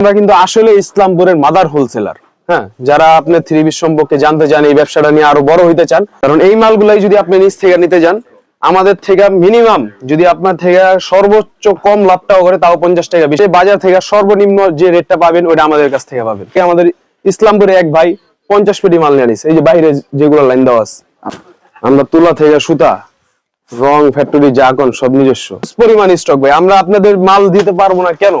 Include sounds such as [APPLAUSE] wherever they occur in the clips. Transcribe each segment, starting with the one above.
আমরা কিন্তু আসলে ইসলামপুরের মাদার হোলসেলার হ্যাঁ? যারা আপনি থ্রি পিস সম্পর্কে জানতে চান, এই ব্যবসাটা নিয়ে আরও বড় হইতে চান, কারণ এই মালগুলাই যদি আপনি নিজ থেকে নিতে যান, আমাদের থেকে মিনিমাম যদি আপনার থেকে সর্বোচ্চ কম লাভটাও করে, তাও পঞ্চাশ টাকা বেশি। বাজার থেকে সর্বনিম্ন যে রেটটা পাবেন আমাদের কাছ থেকে পাবেন। আমাদের ইসলামপুরে এক ভাই পঞ্চাশ পেটি মাল নিয়ে এই যে বাইরে যেগুলো লাইন দেওয়া আছে, আমরা তুলা থেকে সুতা, রং ফ্যাক্টরি জাকন সব নিজস্ব। পরিমাণ স্টক ভাই। আমরা আপনাদের মাল দিতে পারব না কেন?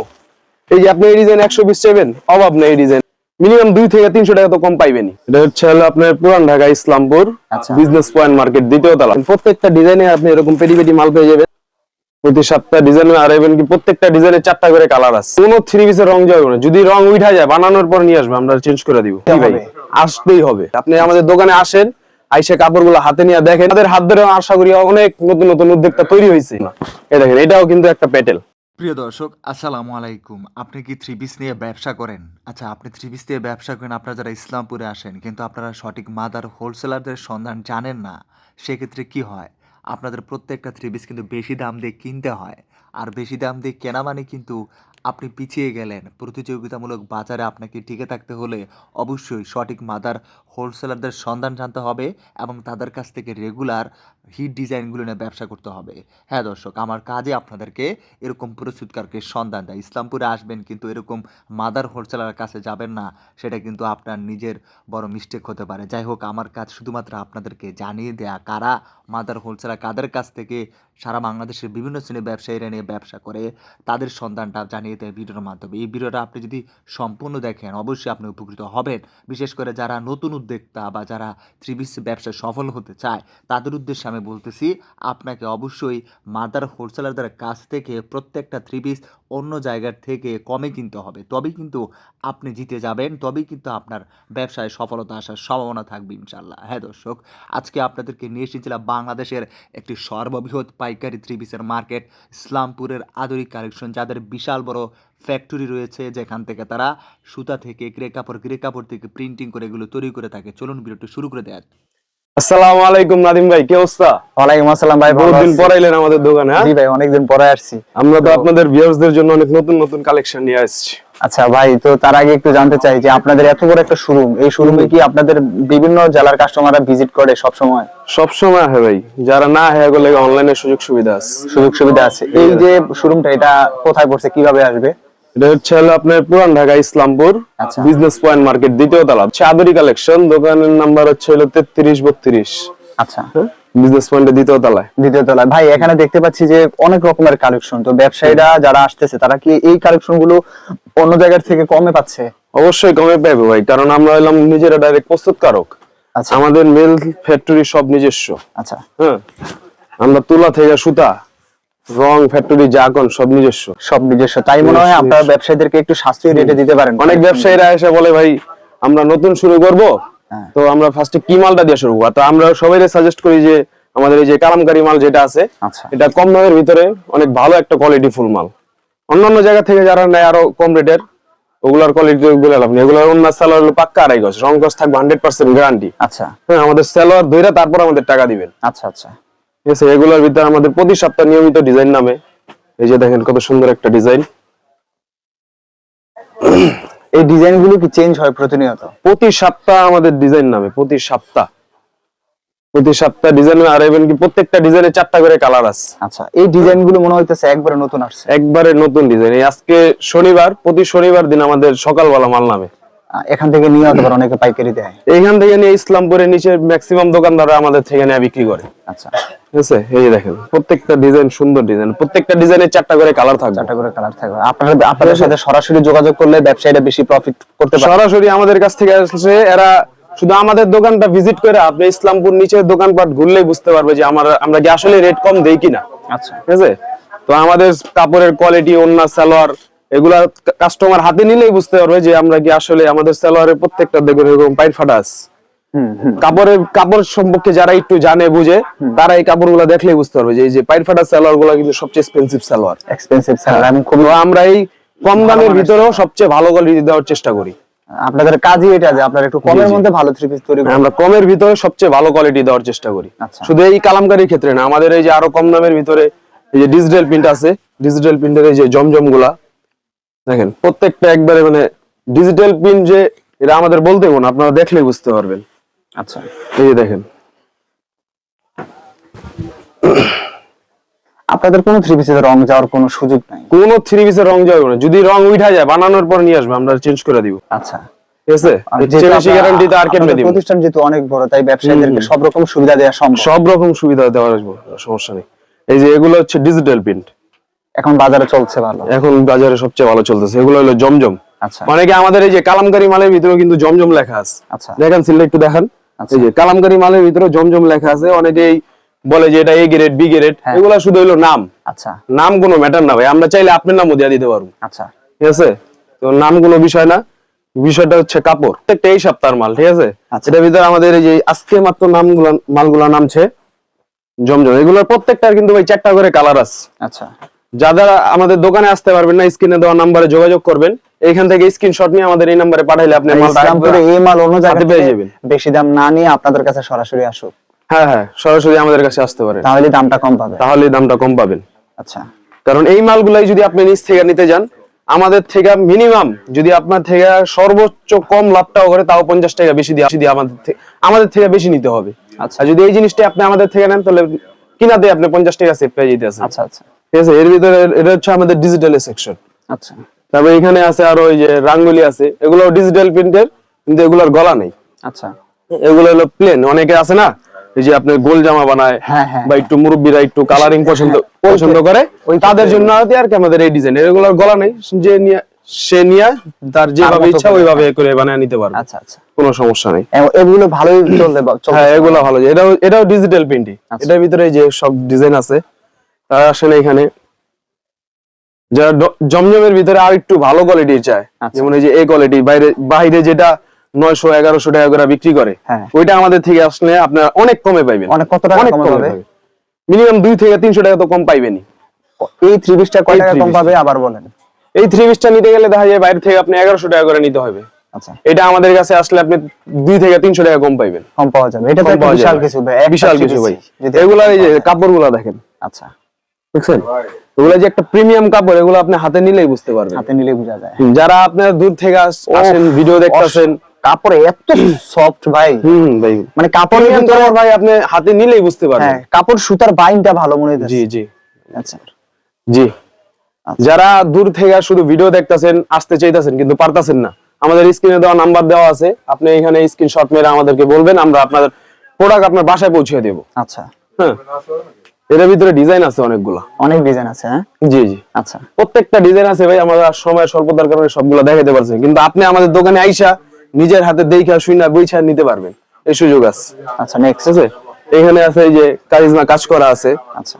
এই যে আপনি এই ডিজাইন একশো বিশ চাইবেন? অভাব নেই এই ডিজাইন মিনিমাম দুই থেকে তিনশো টাকা তো কম পাইবেনি এটা হচ্ছে হলো আপনার পুরান Dhaka Islampur. Business point market দ্বিতীয় তলা। প্রত্যেকটা ডিজাইনে আপনি এরকম পেটি পেটি মাল পেয়ে যাবেন। প্রতি সপ্তাহ ডিজাইন আর even কি প্রত্যেকটা ডিজাইনের চারটা করে কালার আছে। কোনো থ্রি পিসের রং যাবে না। যদি রং উঠা যায় বানানোর পর নিয়ে আসবে আমরা চেঞ্জ করে দিব। ভাই আসতেই হবে। আপনি আমাদের দোকানে আসেন আইসে কাপড়গুলো হাতে নিয়ে দেখেন। তাদের হাত ধরে আশা করি অনেক নতুন নতুন উদ্যোক্তা তৈরি হয়েছে। এই দেখেন এটাও কিন্তু একটা প্যাটেল। প্রিয় দর্শক, আসসালামু আলাইকুম। আপনি কি থ্রি পিস নিয়ে ব্যবসা করেন? আচ্ছা আপনি থ্রি পিস নিয়ে ব্যবসা করেন, আপনারা যারা ইসলামপুরে আসেন, কিন্তু আপনারা সঠিক মাদার হোলসেলারদের সন্ধান জানেন না, সেক্ষেত্রে কি হয়? আপনাদের প্রত্যেকটা থ্রি পিস কিন্তু বেশি দাম দিয়ে কিনতে হয়। আর বেশি দাম দিয়ে কেনা মানে কিন্তু আপনি পিছিয়ে গেলেন। প্রতিযোগিতামূলক বাজারে আপনাকে টিকে থাকতে হলে অবশ্যই সঠিক মাদার হোলসেলারদের সন্ধান জানতে হবে এবং তাদের কাছ থেকে রেগুলার হিট ডিজাইনগুলো নিয়ে ব্যবসা করতে হবে। হ্যাঁ দর্শক, আমার কাজে আপনাদেরকে এরকম প্রস্তুতকারকে সন্ধান দেয়। ইসলামপুরে আসবেন কিন্তু এরকম মাদার হোলসেলারের কাছে যাবেন না, সেটা কিন্তু আপনার নিজের বড় মিস্টেক হতে পারে। যাই হোক, আমার কাজ শুধুমাত্র আপনাদেরকে জানিয়ে দেয়া, কারা মাদার হোলসেলার, কাদের কাছ থেকে সারা বাংলাদেশের বিভিন্ন শ্রেণির ব্যবসায়ীরা নিয়ে ব্যবসা করে, তাদের সন্ধানটা জানিয়ে দেয় ভিডিওর মাধ্যমে। এই ভিডিওটা আপনি যদি সম্পূর্ণ দেখেন, অবশ্যই আপনি উপকৃত হবেন। বিশেষ করে যারা নতুন উদ্যোক্তা বা যারা ত্রিবিশ ব্যবসায় সফল হতে চায়, তাদের উদ্দেশ্যে আমি বলতেছি, আপনাকে অবশ্যই মাদার হোলসেলারদের কাছ থেকে প্রত্যেকটা থ্রি অন্য জায়গার থেকে কমে কিনতে হবে। তবেই কিন্তু আপনি জিতে যাবেন, তবেই কিন্তু আপনার ব্যবসায় সফলতা আসার সম্ভাবনা থাকবে ইনশাল্লাহ হ্যাঁ দর্শক, আজকে আপনাদেরকে নিয়ে এসেছিলাম বাংলাদেশের একটি সর্ববৃহৎ পাইকারি থ্রি মার্কেট, ইসলামপুরের আধুনিক কালেকশন, যাদের বিশাল বড় ফ্যাক্টরি রয়েছে যেখান থেকে তারা সুতা থেকে গ্রে কাপড় গ্রে কাপড় থেকে প্রিন্টিং করে এগুলো তৈরি করে থাকে। চলুন ভিডিওটি শুরু করে দেয় আসসালামু আলাইকুম নাদিম ভাই কি অবস্থা? ওয়ালাইকুম আসসালাম ভাই? পর এলেন আমাদের দোকানে হ্যাঁ? জি ভাই অনেকদিন পরে আসছি। আমরা তো আপনাদের ভিউয়ার্সদের জন্য অনেক নতুন নতুন কালেকশন নিয়ে আসছি। আচ্ছা ভাই তো তার আগে একটু জানতে চাই যে আপনাদের এত বড় একটা শোরুম এই শোরুমে কি আপনাদের বিভিন্ন জেলার কাস্টমাররা ভিজিট করে সব সময় সব সময় হয় ভাই যারা না হ্যাঁ গেলে অনলাইনে সুযোগ সুবিধা আছে। সুযোগ সুবিধা আছে। এই যে শোরুমটা এটা কোথায় পড়ছে কীভাবে আসবে? এটা হচ্ছে হলো আপনার পুরান Dhaka Islampur. Business point market দ্বিতীয় তলা। চাদরি কালেকশন দোকানের নাম্বার হচ্ছে হলো তেত্রিশ বত্রিশ। আচ্ছা। বিজনেস পয়েন্টের দ্বিতীয় তলায়। দ্বিতীয় তলায়। ভাই এখানে দেখতে পাচ্ছি যে অনেক রকমের কালেকশন তো ব্যবসায়ীরা যারা আসতেছে তারা কি এই কালেকশনগুলো অন্য জায়গার থেকে কমে পাচ্ছে? অবশ্যই কমে পাবে ভাই কারণ আমরা হলাম নিজেরা ডাইরেক্ট প্রস্তুতকারক। আচ্ছা। আমাদের মেল ফ্যাক্টরি সব নিজস্ব। আচ্ছা। হ্যাঁ? আমরা তুলা থেকে সুতা রং ফ্যাক্টরি জাকন সব নিজস্ব। সব নিজস্ব। তাই মনে হয় আপনারা ব্যবসায়ীদেরকে একটু সাশ্রয়ী রেটে দিতে পারেন। অনেক ব্যবসায়ীরা এসে বলে ভাই আমরা নতুন শুরু করব হ্যাঁ। তো আমরা ফার্স্টে কি মালটা দিয়ে শুরু করব? তো আমরা সবাই সাজেস্ট করি যে আমাদের এই যে কালামকারী মাল যেটা আছে আচ্ছা। এটা কম দামের ভিতরে অনেক ভালো একটা কোয়ালিটি ফুল মাল। অন্যান্য জায়গা থেকে যারা নেয় আরও কম রেটের ওগুলার কোয়ালিটি বলে লাভ নেই। এগুলোর অন্য সালোয়ার হলো পাক্কা আড়াই গজ। রং গজ থাকবে হান্ড্রেড পার্সেন্ট গ্যারান্টি আচ্ছা। হ্যাঁ আমাদের সালোয়ার ধইরা তারপর আমাদের টাকা দিবেন। আচ্ছা আচ্ছা। ঠিক আছে এগুলোর ভিতরে আমাদের প্রতি সপ্তাহ নিয়মিত ডিজাইন নামে। এই যে দেখেন কত সুন্দর একটা ডিজাইন। [CLEARS THROAT] এই কি চেঞ্জ হয় প্রতিনিয়ত? প্রতি সপ্তাহ আমাদের ডিজাইন নামে প্রতি সপ্তাহ। প্রতি সপ্তাহ ডিজাইন আর even কি প্রত্যেকটা ডিজাইনে চারটা করে কালার আছে। আচ্ছা এই ডিজাইনগুলো মনে হইতেছে একবারে নতুন আসছে। একবারে নতুন ডিজাইন। এই আজকে শনিবার প্রতি শনিবার দিন আমাদের সকালবেলা মাল নামে। এখান থেকে নিয়ে পারে অনেকে পাইকারি দেয়। এইখান থেকে নিয়ে ইসলামপুরের নিচে ম্যাক্সিমাম দোকানদাররা আমাদের থেকে নিয়ে বিক্রি করে। আচ্ছা। ঠিক আছে? এই দেখেন প্রত্যেকটা ডিজাইন সুন্দর ডিজাইন প্রত্যেকটা ডিজাইনে চারটা করে কালার থাকবে। চারটা করে কালার থাকবে। আপনারা আপনাদের সাথে সরাসরি যোগাযোগ করলে ব্যবসায়ীরা বেশি প্রফিট করতে পারে সরাসরি আমাদের কাছ থেকে আসছে এরা শুধু আমাদের দোকানটা ভিজিট করে আপনি ইসলামপুর নিচের দোকানপাট ঘুরলেই বুঝতে পারবে যে আমার আমরা কি আসলে রেট কম দেই কিনা। আচ্ছা। ঠিক আছে? তো আমাদের কাপড়ের কোয়ালিটি অন্য সালোয়ার এগুলা কাস্টমার হাতে নিলেই বুঝতে পারবে যে আমরা কি আসলে আমাদের সালোয়ারের প্রত্যেকটা দেখুন এরকম পাইট ফাটা আছে। কাপড়ের কাপড় সম্পর্কে যারা একটু জানে বুঝে তারা এই কাপড়গুলো দেখলেই বুঝতে পারবে যে এই যে পাইট ফাটা সালোয়ারগুলা কিন্তু সবচেয়ে এক্সপেন্সিভ সালোয়ার। এক্সপেন্সিভ স্যার আমি খুব আমরা এই কম দামের ভিতরেও সবচেয়ে ভালো কোয়ালিটি দেওয়ার চেষ্টা করি। আপনাদের কাজই এটা যে আপনারা একটু কমের মধ্যে ভালো থ্রি পিস তৈরি আমরা কমের ভিতরে সবচেয়ে ভালো কোয়ালিটি দেওয়ার চেষ্টা করি। আচ্ছা। শুধু এই কালামকারীর ক্ষেত্রে না আমাদের এই যে আরও কম দামের ভিতরে এই যে ডিজিটাল প্রিন্ট আছে ডিজিটাল প্রিন্টের এই যে জমজমগুলা দেখেন প্রত্যেকটা একবারে মানে ডিজিটাল পিন যে এটা আমাদের বলতে না আপনারা দেখলেই বুঝতে পারবেন। আচ্ছা। এই যে দেখেন। আপনাদের কোনো থ্রি পিসের রং যাওয়ার কোনো সুযোগ নাই? কোনো থ্রি পিসের রং যাবে না। যদি রং উঠা যায় বানানোর পর নিয়ে আসবে আমরা চেঞ্জ করে দিব। আচ্ছা। প্রতিষ্ঠান যেহেতু অনেক বড় তাই ব্যবসায়ীদেরকে সব রকম সুবিধা দেওয়া সম্ভব। সব রকম সুবিধা দেওয়া আসব সমস্যা নেই। এই যে এগুলো হচ্ছে ডিজিটাল প্রিন্ট এখন বাজারে চলছে ভালো। এখন বাজারে সবচেয়ে ভালো চলতেছে। এগুলো হলো জমজম। আচ্ছা। অনেকে আমাদের এই যে কালামকারী মালের ভিতরে কিন্তু জমজম লেখা আছে। আচ্ছা। দেখেন সিলটা একটু দেখান। আচ্ছা। এই যে কালামকারী মালের ভিতরে জমজম লেখা আছে। অনেকেই বলে যে এটা এ গ্রেড বি গ্রেড। এগুলো শুধু হলো নাম। আচ্ছা। নাম কোনো ম্যাটার না ভাই। আমরা চাইলে আপনার নামও দিয়ে দিতে পারব। আচ্ছা। ঠিক আছে? তো নাম কোনো বিষয় না। বিষয়টা হচ্ছে কাপড়। প্রত্যেকটা এই সপ্তাহের মাল ঠিক আছে? আচ্ছা। এটার ভিতরে আমাদের এই যে আজকে মাত্র নামগুলো মালগুলো নামছে। জমজম। এগুলোর প্রত্যেকটার কিন্তু ভাই চারটা করে কালার আছে। আচ্ছা। যারা আমাদের দোকানে আসতে পারবেন না স্ক্রিনে দেওয়া নাম্বারে যোগাযোগ করবেন। এইখান থেকে স্ক্রিনশট নিয়ে আমাদের এই নাম্বারে পাঠাইলে আপনি মালটা এই মাল অন্য জায়গায় পেয়ে যাবেন। বেশি দাম না নিয়ে আপনাদের কাছে সরাসরি আসুক। হ্যাঁ হ্যাঁ সরাসরি আমাদের কাছে আসতে পারেন। তাহলে দামটা কম পাবে তাহলে দামটা কম পাবেন। আচ্ছা। কারণ এই মালগুলাই যদি আপনি নিজ থেকে নিতে যান আমাদের থেকে মিনিমাম যদি আপনার থেকে সর্বোচ্চ কম লাভটাও করে তাও পঞ্চাশ টাকা বেশি দিয়ে দিয়ে আমাদের থেকে আমাদের থেকে বেশি নিতে হবে। আচ্ছা। যদি এই জিনিসটা আপনি আমাদের থেকে নেন তাহলে কিনাতে আপনি পঞ্চাশ টাকা সেভ পেয়ে যেতে আছেন। আচ্ছা আচ্ছা। ঠিক আছে? এর ভিতরে এটা হচ্ছে আমাদের ডিজিটাল সেকশন আচ্ছা। তারপরে এখানে আছে আরও ওই যে রাঙ্গুলি আছে এগুলো ডিজিটাল প্রিন্টের কিন্তু এগুলোর গলা নেই। আচ্ছা। এগুলো হলো প্লেন অনেকে আছে না? এই যে আপনি গোল জামা বানায় হ্যাঁ, হ্যাঁ, বা একটু মুরব্বীরা একটু কালারিং পছন্দ পছন্দ করে ওই তাদের জন্য আর কি আমাদের এই ডিজাইন এগুলোর গলা নেই যে নিয়ে সে নিয়ে তার যেভাবে ইচ্ছা। ওইভাবে করে বানায় নিতে পারবে। আচ্ছা আচ্ছা। কোনো সমস্যা নেই। এগুলো ভালোই চলতে হ্যাঁ এগুলো ভালো। এটাও এটাও ডিজিটাল প্রিন্টিং আচ্ছা। এটার ভিতরে যে সব ডিজাইন আছে তারা আসেন এখানে যারা জমজমের ভিতরে আর একটু ভালো কোয়ালিটির চায় আচ্ছা। যেমন এই যে এই কোয়ালিটি বাইরে বাইরে যেটা নয়শো এগারোশো টাকা করে বিক্রি করে হ্যাঁ। ওইটা আমাদের থেকে আসলে আপনার অনেক কমে পাইবেন। অনেক কত টাকা কমে মিনিমাম দুই থেকে তিনশো টাকা তো কম পাইবেনই। এই থ্রি পিসটা কয় টাকা কম পাবে আবার বলেন। এই থ্রি পিসটা নিতে গেলে দেখা যায় বাইরে থেকে আপনি এগারোশো টাকা করে নিতে হবে। আচ্ছা। এটা আমাদের কাছে আসলে আপনি দুই থেকে তিনশো টাকা কম পাইবেন। কম পাওয়া যাবে। এটা তো বিশাল কিছু বিশাল কিছু ভাই। এগুলা এই যে পাওয়া যায়। দেখেন। আচ্ছা। বুঝছেন এগুলা যে একটা প্রিমিয়াম কাপড় এগুলো আপনি হাতে নিলেই বুঝতে পারবেন। হাতে নিলে বোঝা যায়। যারা আপনার দূর থেকে আসেন ভিডিও দেখতেছেন। কাপড় এত সফট ভাই। হুম ভাই। মানে কাপড় ভাই আপনি হাতে নিলেই বুঝতে পারবেন। হ্যাঁ কাপড় সুতার বাইনটা ভালো মনে হচ্ছে জি জি। আচ্ছা। জি। আচ্ছা। যারা দূর থেকে শুধু ভিডিও দেখতেছেন আসতে চাইতেছেন কিন্তু পারতাছেন না আমাদের স্ক্রিনে দেওয়া নাম্বার দেওয়া আছে। আপনি এখানে স্ক্রিনশট মেরে আমাদেরকে বলবেন আমরা আপনাদের প্রোডাক্ট আপনার বাসায় পৌঁছে দেব। আচ্ছা। হ্যাঁ। এর ভিতরে ডিজাইন আছে অনেকগুলা। অনেক ডিজাইন আছে হ্যাঁ? জি জি। আচ্ছা। প্রত্যেকটা ডিজাইন আছে ভাই আমরা সময় স্বল্পতার কারণে সবগুলো দেখাতে পারছি কিন্তু আপনি আমাদের দোকানে আইসা নিজের হাতে দেখা শুইনা বইছা নিতে পারবেন। এই সুযোগ আছে। আচ্ছা নেক্সট আছে? এখানে আছে এই যে কারিজমা কাজ করা আছে। আচ্ছা।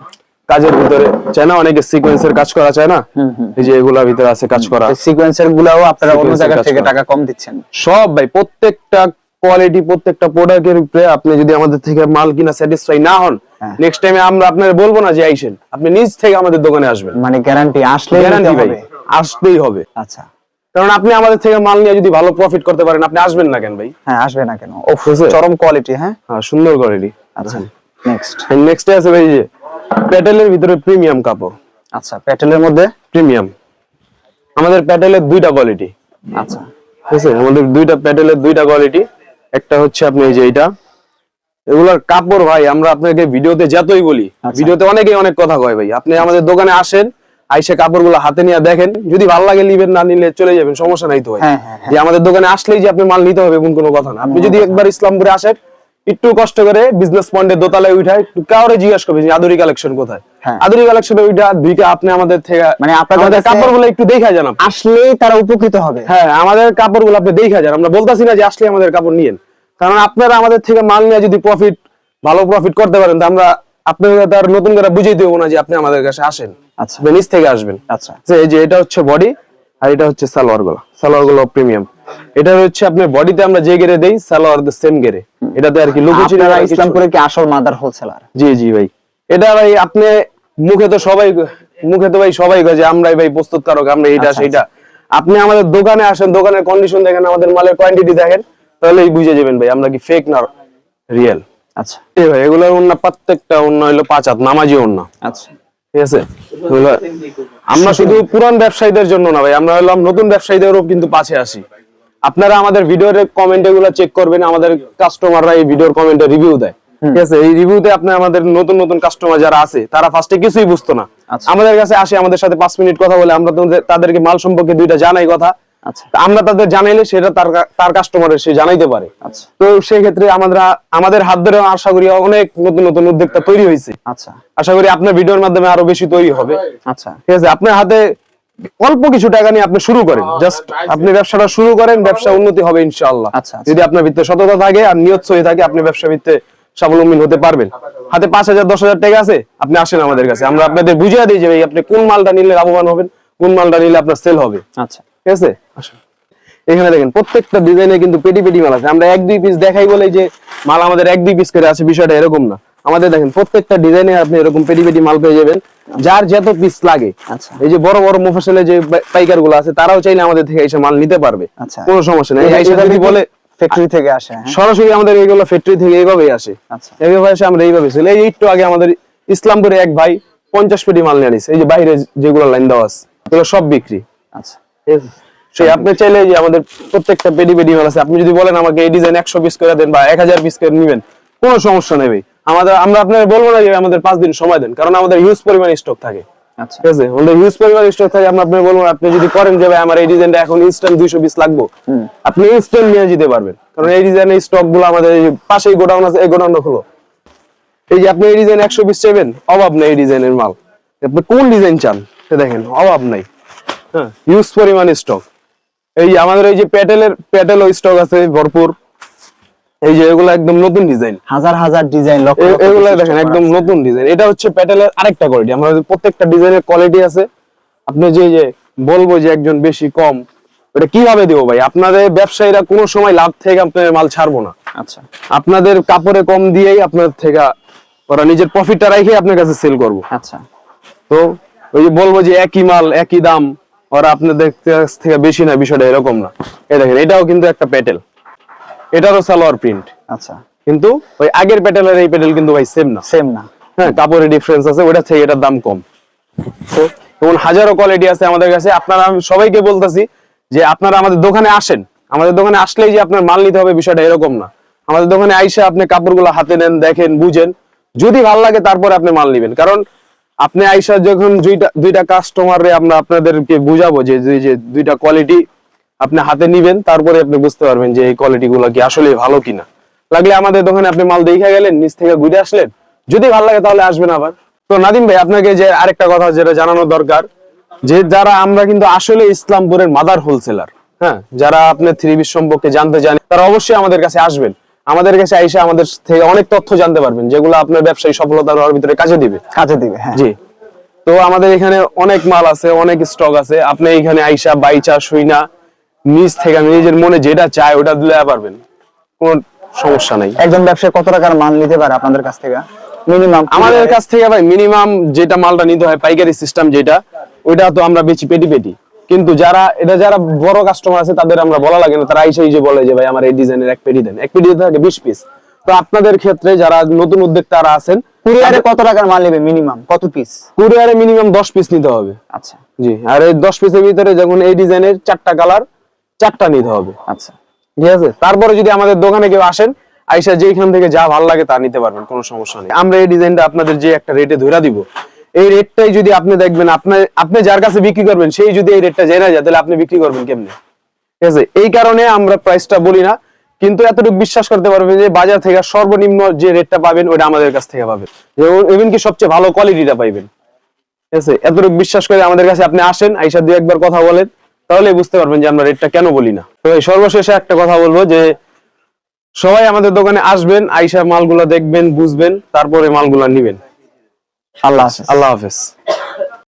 কাজের ভিতরে চায় না অনেকে সিকোয়েন্সের কাজ করা চায় না? হুম, হুম। এই যে এগুলা ভিতরে আছে কাজ করা। সিকোয়েন্সের গুলাও আপনারা অন্য জায়গা থেকে টাকা কম দিচ্ছেন। সব ভাই প্রত্যেকটা কোয়ালিটি প্রত্যেকটা প্রোডাক্টের উপরে আপনি যদি আমাদের থেকে মাল কিনা স্যাটিসফাই না হন হ্যাঁ। নেক্সট টাইমে আমরা আপনার বলব না যে আইসেন আপনি নিজ থেকে আমাদের দোকানে আসবেন। মানে গ্যারান্টি আসলে গ্যারান্টি ভাই হবে। আসতেই হবে। আচ্ছা। কারণ আপনি আমাদের থেকে মাল নিয়ে যদি ভালো প্রফিট করতে পারেন আপনি আসবেন না কেন ভাই? হ্যাঁ আসবে না কেন? ও? চরম কোয়ালিটি হ্যাঁ? হ্যাঁ সুন্দর কোয়ালিটি আচ্ছা নেক্সট নেক্সট আছে ভাই যে প্যাটেলের ভিতরে প্রিমিয়াম কাপড়। আচ্ছা প্যাটেলের মধ্যে? প্রিমিয়াম আমাদের প্যাটেলের দুইটা কোয়ালিটি আচ্ছা। ঠিক আছে আমাদের দুইটা প্যাটেলের দুইটা কোয়ালিটি একটা হচ্ছে আপনি এই যে এটা এগুলার কাপড় ভাই আমরা আপনাকে ভিডিওতে যতই বলি আচ্ছা। ভিডিওতে অনেকেই অনেক কথা কয় ভাই আপনি আমাদের দোকানে আসেন আইসে কাপড়গুলো হাতে নিয়ে দেখেন যদি ভালো লাগে নিবেন না নিলে চলে যাবেন সমস্যা নাই তো ভাই হ্যাঁ, হ্যাঁ, হ্যাঁ। যে আমাদের দোকানে আসলেই যে আপনি মাল নিতে হবে এমন কোনো কথা না আপনি যদি একবার ইসলামপুরে আসেন একটু কষ্ট করে বিজনেস পয়েন্টের দোতলায় উঠায় একটু কাউরে জিজ্ঞাসা করবেন যে আদুরি কালেকশন কোথায়। আদুরি কালেকশনে ওইটা দুইটা আপনি আমাদের থেকে মানে আপনাদের কাপড়গুলো একটু দেখা যান আপনি। আসলেই তারা উপকৃত হবে। হ্যাঁ আমাদের কাপড়গুলো আপনি দেখা যান আমরা বলতাছি না যে আসলে আমাদের কাপড় নিয়েন। কারণ আপনারা আমাদের থেকে মাল নিয়ে যদি প্রফিট ভালো প্রফিট করতে পারেন তো আমরা আপনাদের তার নতুন করে বুঝিয়ে দেবো না যে আপনি আমাদের কাছে আসেন। আচ্ছা। আপনি নিচ থেকে আসবেন। আচ্ছা। যে এই যে এটা হচ্ছে বডি আর এটা হচ্ছে সালোয়ারগুলো সালোয়ারগুলো প্রিমিয়াম এটা হচ্ছে আপনার বডিতে আমরা যে গেরে দেই সালোয়ার সেম গেরে এটাতে আর কি লুকোচুরি ইসলামপুরে কি আসল মাদার হোলসেলার জি জি ভাই। এটা ভাই আপনি মুখে তো সবাই মুখে তো ভাই সবাই কয় যে আমরাই ভাই প্রস্তুতকারক আমরা এইটা আচ্ছা, সেইটা। আপনি আমাদের দোকানে আসেন দোকানের কন্ডিশন দেখেন আমাদের মালের কোয়ান্টিটি দেখেন তাহলেই বুঝে যাবেন ভাই আমরা কি ফেক না রিয়েল আচ্ছা। এই ভাই এগুলোর অন্য প্রত্যেকটা অন্য হলো পাঁচ হাত নামাজি অন্য আচ্ছা। ঠিক আছে? আমরা শুধু পুরান ব্যবসায়ীদের জন্য না ভাই আমরা হলাম নতুন ব্যবসায়ীদেরও কিন্তু পাশে আসি আপনারা আমাদের ভিডিওর কমেন্ট এগুলো চেক করবেন আমাদের কাস্টমাররা এই ভিডিওর কমেন্টে রিভিউ দেয়। ঠিক আছে এই রিভিউতে আপনি আমাদের নতুন নতুন কাস্টমার যারা আছে তারা ফার্স্টে কিছুই বুঝতো না। আচ্ছা। আমাদের কাছে আসে আমাদের সাথে পাঁচ মিনিট কথা বলে আমরা তাদেরকে মাল সম্পর্কে দুইটা জানাই কথা। আচ্ছা। আমরা তাদের জানাইলে সেটা তার তার কাস্টমারের সে জানাইতে পারে। আচ্ছা। তো সেই ক্ষেত্রে আমাদের আমাদের হাত ধরে আশা করি অনেক নতুন নতুন উদ্যোক্তা তৈরি হয়েছে। আচ্ছা। আশা করি আপনার ভিডিওর মাধ্যমে আরও বেশি তৈরি হবে। আচ্ছা। ঠিক আছে আপনার হাতে অল্প কিছু টাকা নিয়ে আপনি শুরু করেন। জাস্ট আপনি ব্যবসাটা শুরু করেন ব্যবসা উন্নতি হবে ইনশাআল্লাহ। যদি আপনার ভিত্তে সততা থাকে আর নিয়ত সহি থাকে আপনি ব্যবসা ভিত্তে স্বাবলম্বী হতে পারবেন। হাতে পাঁচ হাজার দশ হাজার টাকা আছে আপনি আসেন আমাদের কাছে। আমরা আপনাদের বুঝিয়ে দিই যে ভাই আপনি কোন মালটা নিলে লাভবান হবেন কোন মালটা নিলে আপনার সেল হবে। আচ্ছা। ঠিক আছে? এখানে দেখেন প্রত্যেকটা ডিজাইনে কিন্তু পেটি পেটি মাল আছে। আমরা এক দুই পিস দেখাই বলে যে মাল আমাদের এক দুই পিস করে আছে বিষয়টা এরকম না। আমাদের দেখেন প্রত্যেকটা ডিজাইনে আপনি এরকম পেটি পেটি মাল পেয়ে যাবেন। যার যত পিস লাগে। আচ্ছা। এই যে বড় বড় মুফাসলে যে পাইকারগুলো আছে তারাও চাইলে আমাদের থেকে এসে মাল নিতে পারবে। আচ্ছা। কোনো সমস্যা নেই। বলে ফ্যাক্টরি থেকে আসে হ্যাঁ। সরাসরি আমাদের এইগুলো ফ্যাক্টরি থেকে এইভাবেই আসে। আচ্ছা। এইভাবে এসে আমরা এইভাবে সেল এই একটু আগে আমাদের ইসলামপুরে এক ভাই পঞ্চাশ পেটি মাল নিয়ে এই যে বাইরে যেগুলো লাইন দেওয়া আছে এগুলো সব বিক্রি। আচ্ছা। সেই আপনি চাইলে যে আমাদের প্রত্যেকটা পেডি পেডি মাল আছে আপনি যদি বলেন আমাকে এই ডিজাইন একশো পিস করে দেন বা এক হাজার পিস করে নেবেন কোনো সমস্যা নেই আমাদের আমরা আপনার বলব না যে আমাদের পাঁচ দিন সময় দেন কারণ আমাদের হিউজ পরিমাণ স্টক থাকে। ঠিক আছে? পরিমাণ স্টক থাকে আমরা আপনার বলব আপনি যদি করেন যে ভাই আমার এই ডিজাইনটা এখন ইনস্ট্যান্ট দুইশো পিস লাগবো আপনি ইনস্ট্যান্ট নিয়ে যেতে পারবেন। কারণ এই ডিজাইনের স্টকগুলো আমাদের পাশেই গোডাউন আছে এই গোডাউনটা এই যে আপনি এই ডিজাইন একশো পিস চাইবেন অভাব নেই এই ডিজাইনের মাল। আপনি কোন ডিজাইন চান সে দেখেন অভাব নাই। হ্যাঁ হিউজ পরিমাণ স্টক এই আমাদের এই যে প্যাটেলের প্যাটেলও স্টক আছে ভরপুর। এই যে এগুলো একদম নতুন ডিজাইন। হাজার হাজার ডিজাইন লক্ষ এগুলো দেখেন একদম নতুন ডিজাইন। এটা হচ্ছে প্যাটেলের আরেকটা কোয়ালিটি আমাদের প্রত্যেকটা ডিজাইনের কোয়ালিটি আছে আপনি যে যে বলব যে একজন বেশি কম এটা কীভাবে দেবো ভাই? আপনাদের ব্যবসায়ীরা কোনো সময় লাভ থেকে আপনাদের মাল ছাড়বো না। আচ্ছা। আপনাদের কাপড়ে কম দিয়েই আপনার থেকে ওরা নিজের প্রফিটটা রেখে আপনার কাছে সেল করব। আচ্ছা। তো ওই যে বলব যে একই মাল একই দাম ওরা আপনাদের থেকে বেশি না বিষয়টা এরকম না। এই দেখেন এটাও কিন্তু একটা প্যাটেল। এটারও সালোয়ার প্রিন্ট আচ্ছা। কিন্তু ওই আগের প্যাটেলের এই প্যাটেল কিন্তু ভাই সেম না। সেম না। হ্যাঁ কাপড়ের ডিফারেন্স আছে ওটা থেকে এটার দাম কম। তো যেমন হাজারো কোয়ালিটি আছে আমাদের কাছে। আপনারা আমি সবাইকে বলতেছি যে আপনারা আমাদের দোকানে আসেন। আমাদের দোকানে আসলেই যে আপনার মাল নিতে হবে বিষয়টা এরকম না। আমাদের দোকানে আইসা আপনি কাপড়গুলো হাতে নেন দেখেন বুঝেন। যদি ভালো লাগে তারপরে আপনি মাল নেবেন। কারণ আপনি আইসা যখন দুইটা দুইটা কাস্টমারে আমরা আপনাদেরকে বুঝাবো যে দুইটা কোয়ালিটি আপনি হাতে নিবেন তারপরে আপনি বুঝতে পারবেন যে এই কোয়ালিটি গুলো কি আসলে ভালো কিনা। লাগলে আমাদের দোকানে আপনি মাল দেখে গেলেন নিচ থেকে ঘুরে আসলেন। যদি ভালো লাগে তাহলে আসবেন আবার। তো নাদিম ভাই আপনাকে যে আরেকটা কথা যেটা জানানো দরকার যে যারা আমরা কিন্তু আসলে ইসলামপুরের মাদার হোলসেলার হ্যাঁ যারা আপনার থ্রি পিস সম্পর্কে জানতে চান তারা অবশ্যই আমাদের কাছে আসবেন। আমাদের কাছে এসে আমাদের থেকে অনেক তথ্য জানতে পারবেন যেগুলো আপনার ব্যবসায়ী সফলতা হওয়ার ভিতরে কাজে দিবে। কাজে দিবে হ্যাঁ। জি। তো আমাদের এখানে অনেক মাল আছে অনেক স্টক আছে। আপনি এখানে আইসা বাইচা শুইনা নিজ থেকে নিজের মনে যেটা চাই ওটা দিলে পারবেন। কোনো সমস্যা নাই। একজন ব্যবসায়ী কত টাকার মাল নিতে পারে আপনাদের কাছ থেকে? মিনিমাম আমাদের কাছ থেকে ভাই মিনিমাম যেটা মালটা নিতে হয় পাইকারি সিস্টেম যেটা ওইটা তো আমরা বেচি পেটি পেটি। কিন্তু যারা এটা যারা বড় কাস্টমার আছে তাদের আমরা বলা লাগে না। তারা আইসা যে বলে যে ভাই আমার এই ডিজাইনের এক পেটি দেন। এক পেটি থাকে বিশ পিস তো আপনাদের ক্ষেত্রে যারা নতুন উদ্যোক্তারা আছেন কুরিয়ারে কত টাকার মাল নেবে মিনিমাম কত পিস কুরিয়ারে মিনিমাম দশ পিস নিতে হবে। আচ্ছা। জি আর এই দশ পিসের ভিতরে যখন এই ডিজাইনের চারটা কালার চারটা নিতে হবে। আচ্ছা। ঠিক আছে? তারপরে যদি আমাদের দোকানে কেউ আসেন আইসা যেখান থেকে যা ভালো লাগে তা নিতে পারবেন কোনো সমস্যা নেই। আমরা এই ডিজাইনটা আপনাদের যে একটা রেটে ধরে দিব এই রেটটাই যদি আপনি দেখবেন আপনি আপনি যার কাছে বিক্রি করবেন সেই যদি এই রেটটা জেনে যায় তাহলে আপনি বিক্রি করবেন কেমনে? ঠিক আছে? এই কারণে আমরা প্রাইসটা বলি না কিন্তু এতটুকু বিশ্বাস করতে পারবেন যে বাজার থেকে সর্বনিম্ন যে রেটটা পাবেন ওটা আমাদের কাছ থেকে পাবেন। এবং কি সবচেয়ে ভালো কোয়ালিটিটা পাইবেন। ঠিক আছে? এতটুকু বিশ্বাস করে আমাদের কাছে আপনি আসেন আইসা দুই একবার কথা বলেন। তাহলে বুঝতে পারবেন যে আমরা রেটটা কেন বলি না। তো এই সর্বশেষে একটা কথা বলব যে, সবাই আমাদের দোকানে আসবেন, আইসা মালগুলা দেখবেন, বুঝবেন, তারপরে মালগুলা নিবেন। আল্লাহ আল্লাহ হাফেজ।